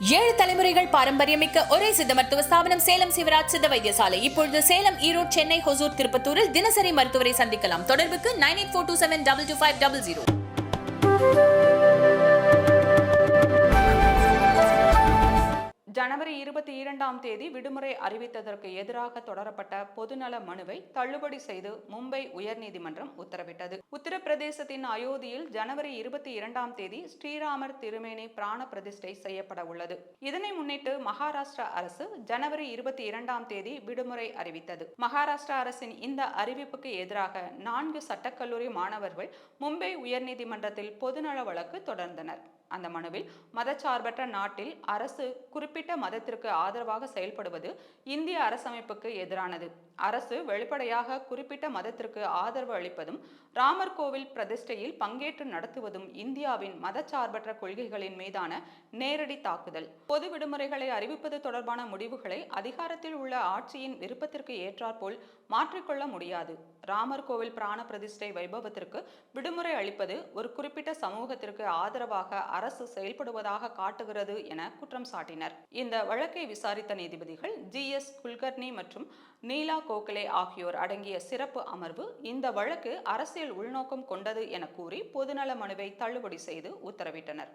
ஏழு தலைமுறைகள் பாரம்பரியமிக்க ஒரே சித்த மருத்துவ ஸ்தாபனம் சேலம் சிவராஜ் சித்த வைத்தியசாலை. இப்பொழுது சேலம் ஈரோடு சென்னை ஹொசூர் திருப்பத்தூரில் தினசரி மருத்துவரை சந்திக்கலாம். தொடர்புக்கு nine eight four two seven double two five double zero. ஜனவரி இருபத்தி இரண்டாம் தேதி விடுமுறை அறிவித்ததற்கு எதிராக தொடரப்பட்ட பொதுநல மனுவை தள்ளுபடி செய்து மும்பை உயர்நீதிமன்றம் உத்தரவிட்டது. உத்தரப்பிரதேசத்தின் அயோத்தியில் ஜனவரி இருபத்தி இரண்டாம் தேதி ஸ்ரீராமர் திருமேனி பிராண பிரதிஷ்டை செய்யப்பட உள்ளது. இதனை முன்னிட்டு மகாராஷ்டிரா அரசு ஜனவரி இருபத்தி இரண்டாம் தேதி விடுமுறை அறிவித்தது. மகாராஷ்டிரா அரசின் இந்த அறிவிப்புக்கு எதிராக நான்கு சட்டக்கல்லூரி மாணவர்கள் மும்பை உயர்நீதிமன்றத்தில் பொதுநல வழக்கு தொடர்ந்தனர். அந்த மனுவில் மதச்சார்பற்ற நாட்டில் அரசு குறிப்பிட்ட மதத்திற்கு ஆதரவாக செயல்படுவது இந்திய அரசமைப்புக்கு எதிரானது. அரசு வெளிப்படையாக குறிப்பிட்ட மதத்திற்கு ஆதரவு அளிப்பதும் ராமர் கோவில் பிரதிஷ்டையில் பங்கேற்று நடத்துவதும் இந்தியாவின் மதச்சார்பற்ற கொள்கைகளின் மீதான நேரடி தாக்குதல். பொது விடுமுறைகளை அறிவிப்பது தொடர்பான முடிவுகளை அதிகாரத்தில் உள்ள ஆட்சியின் விருப்பத்திற்கு ஏற்றாற்போல் மாற்றிக்கொள்ள முடியாது. ராமர் கோவில் பிராண பிரதிஷ்டை வைபவத்திற்கு விடுமுறை அளிப்பது ஒரு குறிப்பிட்ட சமூகத்திற்கு ஆதரவாக அரசு செயல்படுவதாக காட்டுகிறது என குற்றம் சாட்டினர். இந்த வழக்கை விசாரித்த நீதிபதிகள் ஜி எஸ் குல்கர்னி மற்றும் நீலா கோகலே ஆகியோர் அடங்கிய சிறப்பு அமர்வு இந்த வழக்கு அரசியல் உள்நோக்கம் கொண்டது என கூறி பொதுநல மனுவை தள்ளுபடி செய்து உத்தரவிட்டனர்.